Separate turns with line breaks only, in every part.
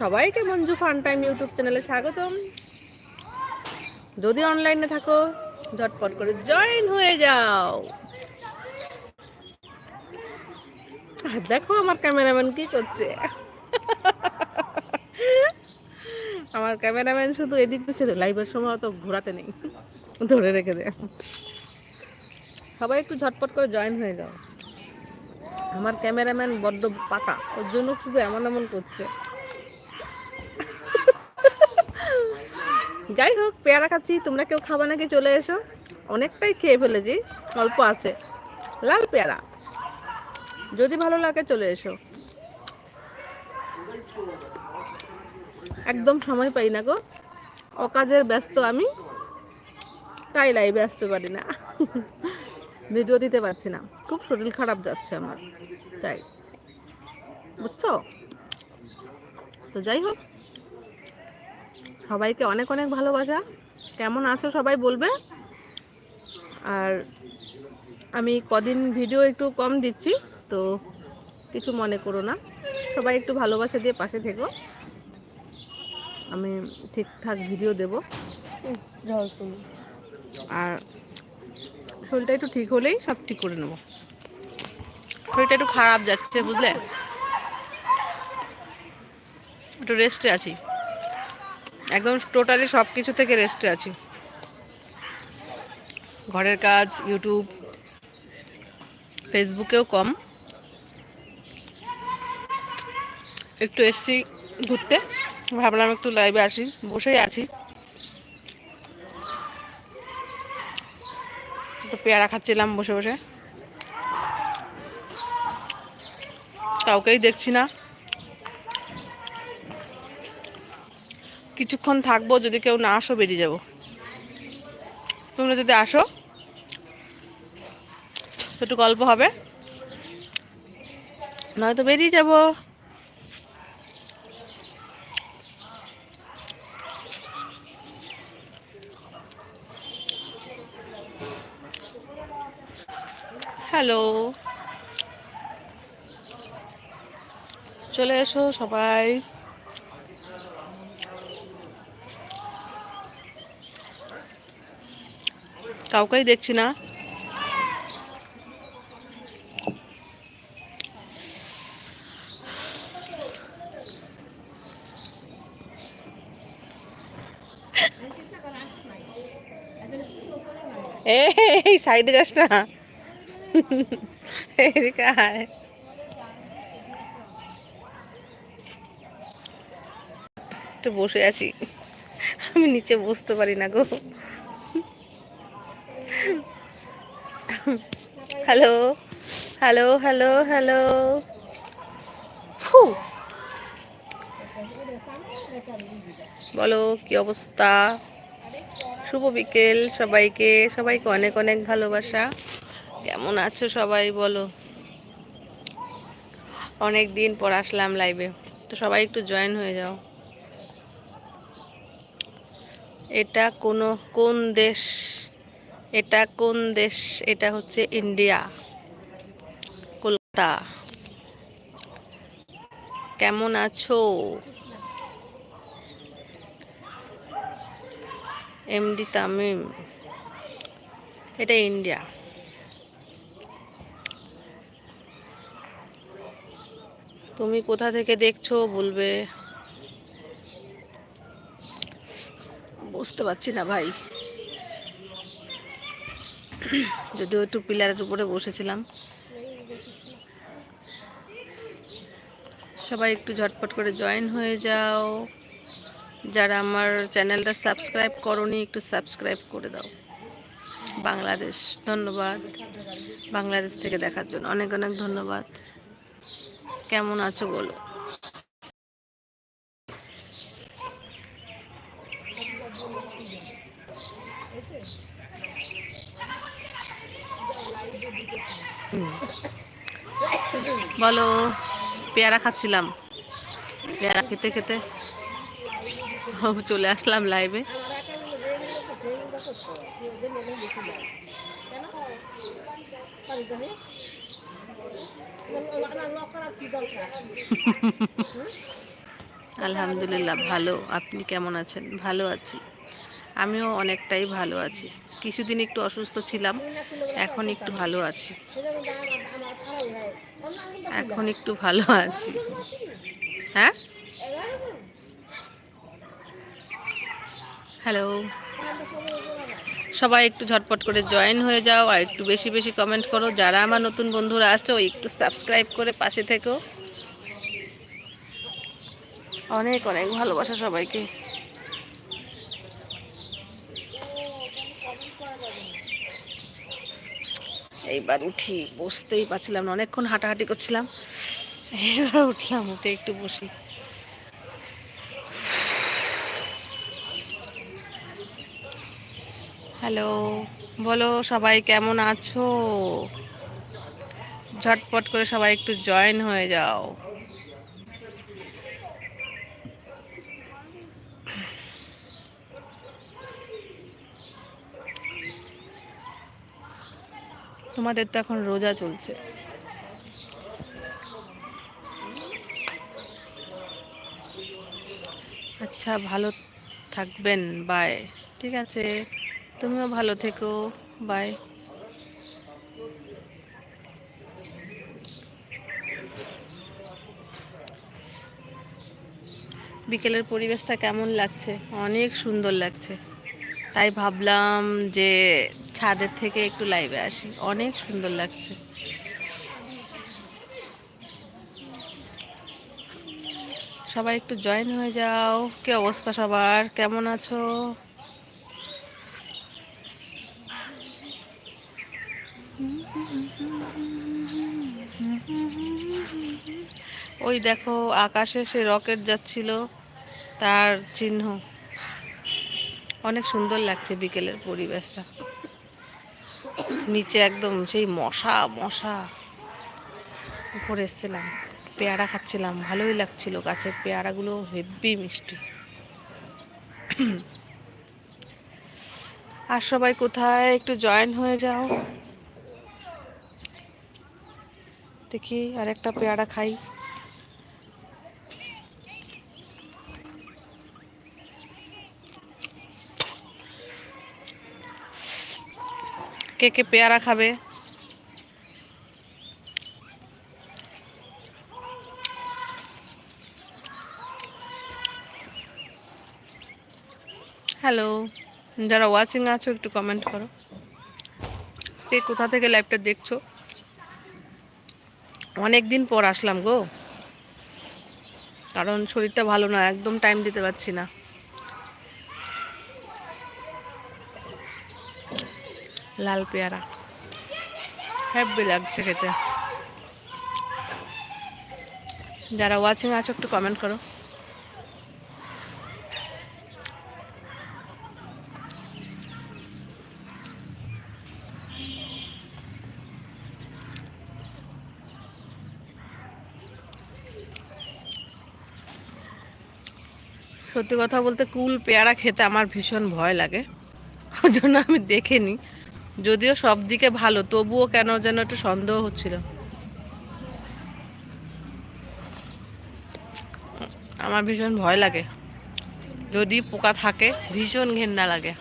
সবাইকে Manju fun time YouTube চ্যানেলে স্বাগতম। যদি অনলাইনে থাকো, ঝটপট করে জয়েন হয়ে যাও। দেখো আমার ক্যামেরাম্যান কি করছে। আমার ক্যামেরাম্যান শুধু এদিক দিচ্ছে তো লাইভের সময় অত ঘোরাতে নেই। ধরে রেখে দে। সবাই একটু ঝটপট করে জয়েন হয়ে যাও। আমার ক্যামেরাম্যান বড্ড পাকা, ওর জন্য শুধু এমন এমন করছে। যাই হোক, পেয়ারা খাচ্ছি। তোমরা কেউ খাবা নাকি চলে এসো? অনেকটাই খেয়ে ফেলেছি, অল্প আছে। লাল পেয়ারা। যদি ভালো লাগে চলে এসো। একদম সময় পাই না গো। অকাজের ব্যস্ত আমি। তাই লাইভে আসতে পারি না। ভিডিও দিতে পারছি না। খুব শরীর খারাপ যাচ্ছে আমার। তাই। বুঝছ? তো যাই হোক। সবাইকে অনেক অনেক ভালোবাসা। কেমন আছো সবাই বলবে? আর আমি কদিন ভিডিও একটু কম দিচ্ছি তো কিছু মনে করো না। সবাই একটু ভালোবাসা দিয়ে পাশে থেকো। আমি ঠিকঠাক ভিডিও দেব। আর শরীরটা একটু ঠিক হলেই সব ঠিক করে নেব। শরীরটা একটু খারাপ যাচ্ছে বুঝলে? একটু রেস্টে আছি। একদম টোটালি সব কিছু থেকে রেস্টে আছি। ঘরের কাজ, ইউটিউব, ফেসবুকেও কম। একটু এসছি ঘুরতে, ভাবলাম একটু লাইভে আসি, বসেই আছি। পেয়ারা খাচ্ছিলাম বসে বসে। কাউকেই দেখছি না। কিছুক্ষণ থাকব, যদি কেউ না আসো, বেরিয়ে যাব। তোমরা যদি আসো, একটু গল্প হবে। নয়তো বেরিয়ে যাব। হ্যালো। চলে এসো সবাই। কাউকেই দেখছি না। এই সাইডে যাস না। এদিকে আয়। একটু বসে আছি। আমি নিচে বসতে পারি না গো। হ্যালো হ্যালো হ্যালো হ্যালো বলো, কি অবস্থা? শুভ বিকেল সবাইকে। সবাইকে অনেক অনেক ভালোবাসা। কেমন আছো সবাই, বলো? অনেক দিন পর আসলাম লাইভে তো সবাই একটু জয়েন হয়ে যাও। এটা কোনো, কোন দেশ? এটা কোন দেশ? এটা হচ্ছে ইন্ডিয়া। কলকাতা। কেমন আছো? এমডি তামিম। এটা ইন্ডিয়া। তুমি কোথা থেকে দেখছ বলবে? বুঝতে পারছি না ভাই। যদিও একটু পিলারের উপরে বসেছিলাম। সবাই একটু ঝটপট করে জয়েন হয়ে যাও। যারা আমার চ্যানেলটা সাবস্ক্রাইব করনি, একটু সাবস্ক্রাইব করে দাও। বাংলাদেশ, ধন্যবাদ। বাংলাদেশ থেকে দেখার জন্য অনেক অনেক ধন্যবাদ। কেমন আছো বলো? বলো, পেয়ারা খাচ্ছিলাম। পেয়ারা খেতে খেতে চলে আসলাম লাইভে আলহামদুলিল্লাহ, ভালো। আপনি কেমন আছেন? ভালো আছি। আমিও অনেকটাই ভালো আছি। কিছুদিন একটু অসুস্থ ছিলাম, এখন একটু ভালো আছি। এখন একটু ভালো আছি। হ্যাঁ? হ্যালো? সবাই একটু ঝটপট করে জয়েন হয়ে যাও আর একটু বেশি বেশি কমেন্ট করো। যারা আমার নতুন বন্ধুরা আসছে ওই একটু সাবস্ক্রাইব করে পাশে থেকো। অনেক অনেক ভালোবাসা সবাইকে। এইবার উঠি, বসতেই পারছিলাম না, অনেকক্ষণ হাঁটাহাঁটি করছিলাম। এবার উঠলাম, উঠে একটু বসি। হ্যালো, বলো সবাই কেমন আছো? ঝটপট করে সবাই একটু জয়েন হয়ে যাও। তোমাদের তো এখন রোজা চলছে। আচ্ছা ভালো থাকবেন বাই ঠিক আছে, তুমিও ভালো থেকো বাই বিকেলের পরিবেশটা কেমন লাগছে? অনেক সুন্দর লাগছে। তাই ভাবলাম যে ছাদের থেকে একটু লাইভে আসি। অনেক সুন্দর লাগছে। সবাই একটু জয়েন হয়ে যাও। কি অবস্থা সবার? কেমন আছো? ওই দেখো, আকাশে সে রকেট যাচ্ছিল, তার চিহ্ন। অনেক সুন্দর লাগছে বিকেলের পরিবেশটা। নিচে একদম সেই মশা মশা। উপরে এসছিলাম, পেয়ারা খাচ্ছিলাম, ভালোই লাগছিল, গাছের পেয়ারাগুলো হেব্বি মিষ্টি। আর সবাই কোথায়? একটু জয়েন হয়ে যাও। দেখি আর একটা পেয়ারা খাই। কে কে পেয়ারা খাবে? হ্যালো যারা ওয়াচিং আছো, একটু কমেন্ট করো। কে কোথা থেকে লাইভটা দেখছ? অনেক দিন পর আসলাম গো। কারণ শরীরটা ভালো না, একদম টাইম দিতে পারছি না। লাল পেয়ারা। হ্যাপি লাগছে খেতে। যারা ওয়াচিং আছো, একটু কমেন্ট করো। সত্যি কথা বলতে কুল পেয়ারা খেতে আমার ভীষণ ভয় লাগে। ওই জন্য আমি দেখিনি যদিও সব দিকে ভালো, তবুও কেন যেন একটু সন্দেহ হচ্ছিল। আমার ভীষণ ভয় লাগে। যদি পোকা থাকে, ভীষণ ঘেন্না লাগে।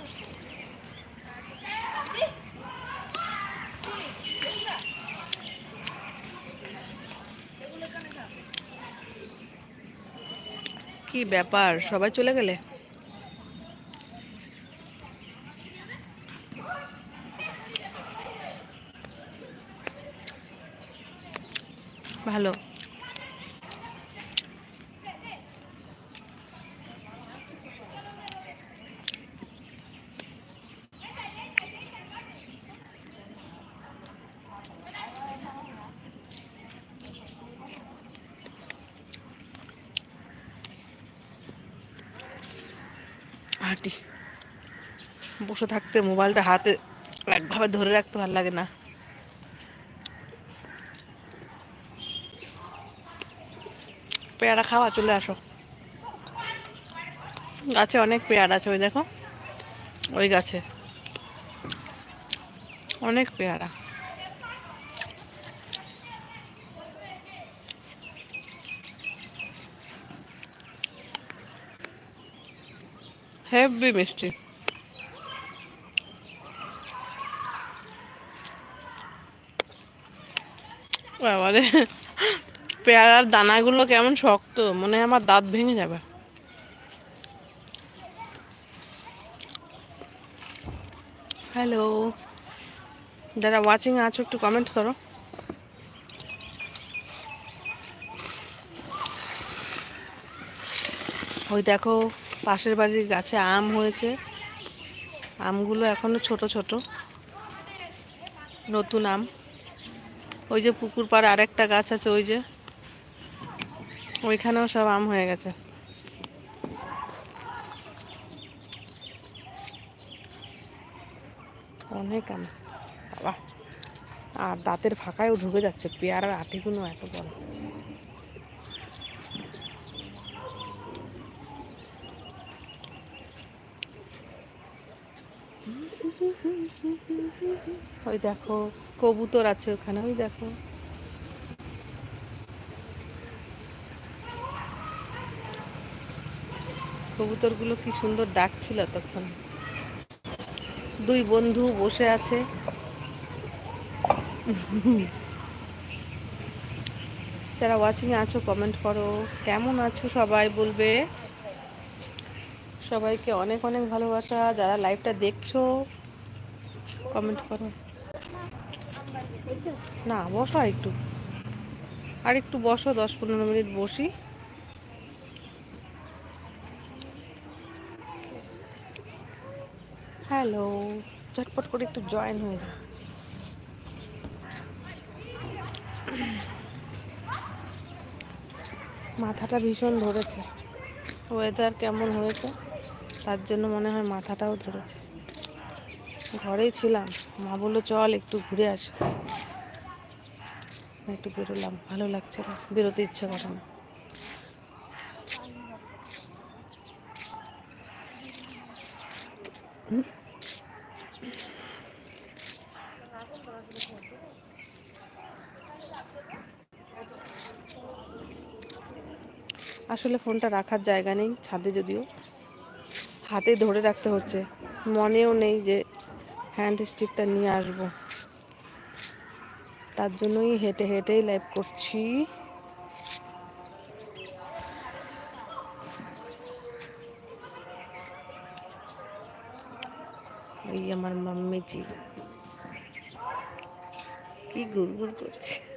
কি ব্যাপার? সবাই চলে গেলে? ভালো। বসে থাকতে মোবাইলটা হাতে একভাবে ধরে রাখতে ভালো লাগে না। পেয়ারা খাওয়া চলে আসো। গাছে অনেক পেয়ারা আছে, ওই দেখো। ওই গাছে। অনেক পেয়ারা। হেভি মিষ্টি। বাবারে। পেয়ারার দানাগুলো কেমন শক্ত? মনে হয় আমার দাঁত ভেঙে যাবে। হ্যালো যারা ওয়াচিং আছো, একটু কমেন্ট করো। ওই দেখো, পাশের বাড়ির গাছে আম হয়েছে। আমগুলো এখনও ছোট ছোট। নতুন আম। ওই যে পুকুর পাড়ে আরেকটা গাছ আছে, ওই যে ওইখানেও সব আম হয়ে গেছে। অনেক আম। বাবা, আর দাঁতের ফাঁকায়ও ঢুকে যাচ্ছে, পেয়ারার আটিগুলো এত বড়। ওই দেখো, কবুতর আছে ওখানে, ওই দেখো। কবুতরগুলো কি সুন্দর ডাকছিল তখন। দুই বন্ধু বসে আছে। যারা ওয়াচিং আছো কমেন্ট করো। কেমন আছো সবাই বলবে। সবাইকে অনেক অনেক ভালোবাসা। যারা লাইভটা দেখছ কমেন্ট করো। না, বসো একটু। আর একটু বসো, দশ পনেরো মিনিট বসি। হ্যালো চটপট করে একটু জয়েন হয়ে যাও। মাথাটা ভীষণ ধরেছে। ওয়েদার কেমন হয়েছে? তার জন্য মনে হয় মাথাটাও ধরেছে। ঘরেই ছিলাম। মা বলল, চল একটু ঘুরে আসি। একটু বেরোলাম। ভালো লাগছে না। বেরোতে ইচ্ছে করে না। আসলে ফোনটা রাখার জায়গা নেই, ছাদে যদিও। হাতে ধরে রাখতে হচ্ছে। মনেও নেই যে হ্যান্ড স্টিকটা নিয়ে আসব। তার জন্যই হেঁটে হেঁটেই লাইভ করছি। আমার মাম্মিজি। কি গুড় করছে।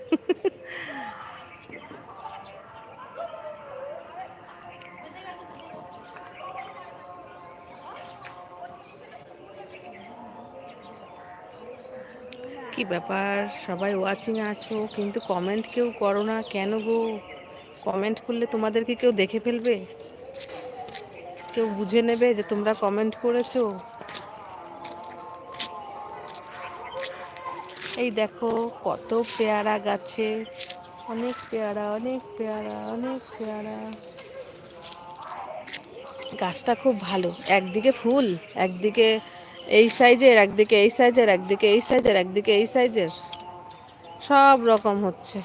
কি ব্যাপার? সবাই ওয়াচিং আছো, কিন্তু কমেন্ট কেউ করো না, কেন গো? কমেন্ট করলে তোমাদেরকে কেউ দেখে ফেলবে? কেউ বুঝে নেবে যে তোমরা কমেন্ট করেছ? এই দেখো, কত পেয়ারা গাছে। অনেক পেয়ারা অনেক পেয়ারা অনেক পেয়ারা। গাছটা খুব ভালো, একদিকে ফুল, একদিকে এই সাইজের একদিকে, এই সাইজের একদিকে, এই সাইজের একদিকে, এই সাইজের। সব রকম হচ্ছে।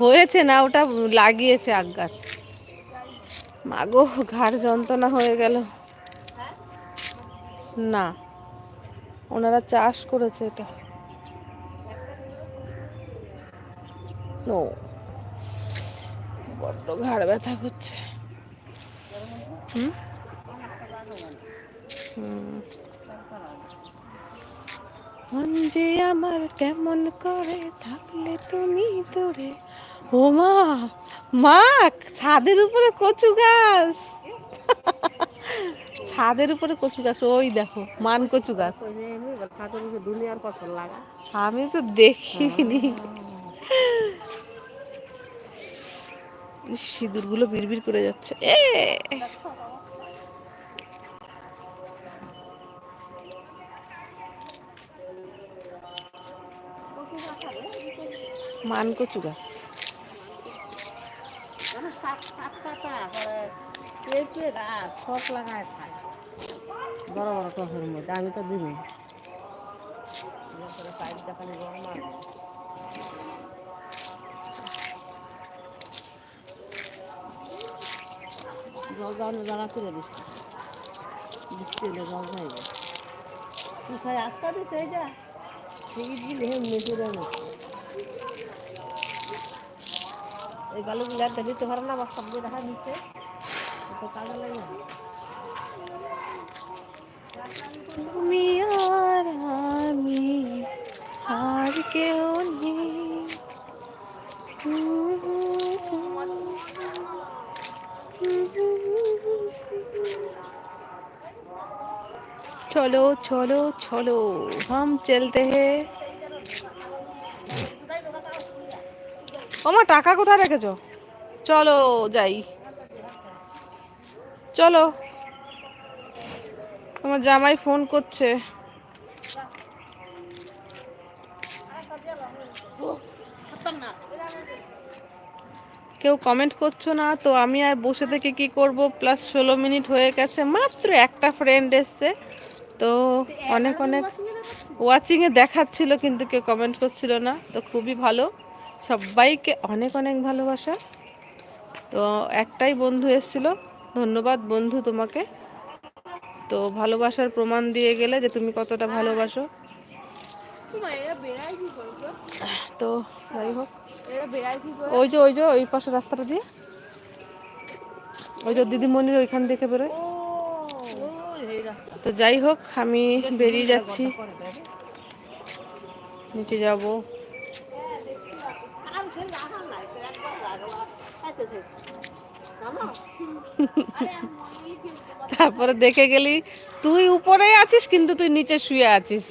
হয়েছে না, ওটা লাগিয়েছে আগ গাছ। মাগো, ঘাড় যন্ত্রণা হয়ে গেল। না, ওনারা চাষ করেছে এটা। ও, বড্ড ঘাড় ব্যথা করছে। যে আমার কেমন করে থাকলে তুমি তোরে ও মা মা ছাদের উপরে কচু গাছ। ছাদের উপরে কচু গাছ, ওই দেখো, মান কচু গাছ।
দুনিয়ার ফসল লাগা
আমি তো দেখিনি। সিঁদুরগুলো বিড়বিড় করে যাচ্ছে। এ! মান কচু গাছ।
বড় বড় টসের মধ্যে, আমি তো দিবি পাইপ দেখালে গরম আর জল যাওয়ানোর জায়গা করে দিচ্ছে বৃষ্টি হলে জল যাইবে আজকা দিছে এই যা। টিকিট দিলে হে মেটুরে এই বালুগুলো একটা দিতে পারে না বাচ্চা দিয়ে দেখা দিচ্ছে তো কাজে লাগে না
তুমি আর আমি আর কেউ নেই চলো চলো চলো हम चलते हैं আমার টাকা কোথায় রেখেছো? চলো যাই। চলো। তোমার জামাই ফোন করছে। কেউ কমেন্ট করছ না? তো আমি আর বসে থেকে কি করব? প্লাস ষোলো মিনিট হয়ে গেছে। মাত্র একটা ফ্রেন্ড এসছে। তো অনেক অনেক ওয়াচিংয়ে দেখাচ্ছিল, কিন্তু কেউ কমেন্ট করছিল না। তো খুবই ভালো। সবাইকে অনেক অনেক ভালোবাসা। তো একটাই বন্ধু এসেছিল। ধন্যবাদ বন্ধু তোমাকে। তো ভালোবাসার প্রমাণ দিয়ে গেলে যে তুমি কতটা ভালোবাসো। তো যাই হোক। ওই যে ওই যে, ওই পাশে রাস্তাটা দিয়ে। ওই যে দিদিমণির ওইখান থেকে বেরোয়। তো যাই হোক, আমি বেরিয়ে যাচ্ছি। নিচে যাব
আর ফের রাখা নাই তো একবার জাগলা খাইতেছে জানো
তারপরে দেখে গেলি, তুই উপরে আছিস কিন্তু তুই নিচে শুয়ে আছিস।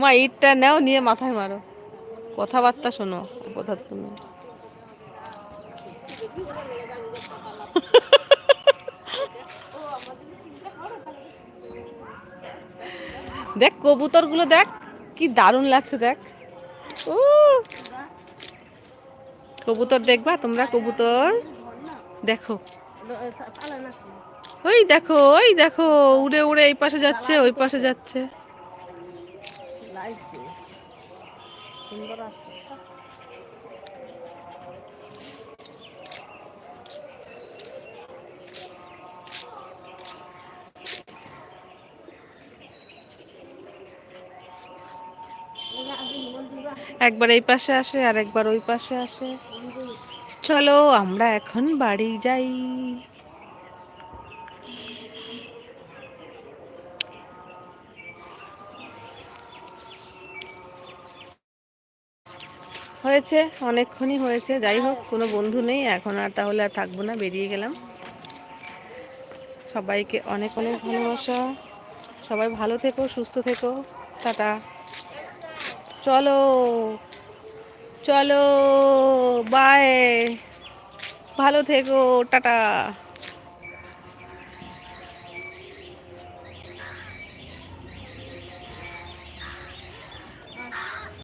মা, ইটটা নাও, নিয়ে মাথায় মারো। কথাবার্তা শোনো কথা তুমি। দেখ, কবুতরগুলো দেখ, কি দারুণ লাগছে, দেখ। কবুতর দেখবা তোমরা, কবুতর? দেখো। ওই দেখো ওই দেখো, উড়ে উড়ে এই পাশে যাচ্ছে, ওই পাশে যাচ্ছে।
সুন্দর আছে।
একবার এই পাশে আসে আর একবার ওই পাশে আসে। চলো, আমরা এখন বাড়ি যাই। হয়েছে, অনেকক্ষণই হয়েছে। যাই হোক, কোনো বন্ধু নেই। এখন আর তাহলে আর থাকব না, বেরিয়ে গেলাম। সবাইকে অনেক অনেক ভালোবাসা। সবাই ভালো থেকো, সুস্থ থেকো। টাটা। চলো চলো বাই ভালো থেকো টাটা।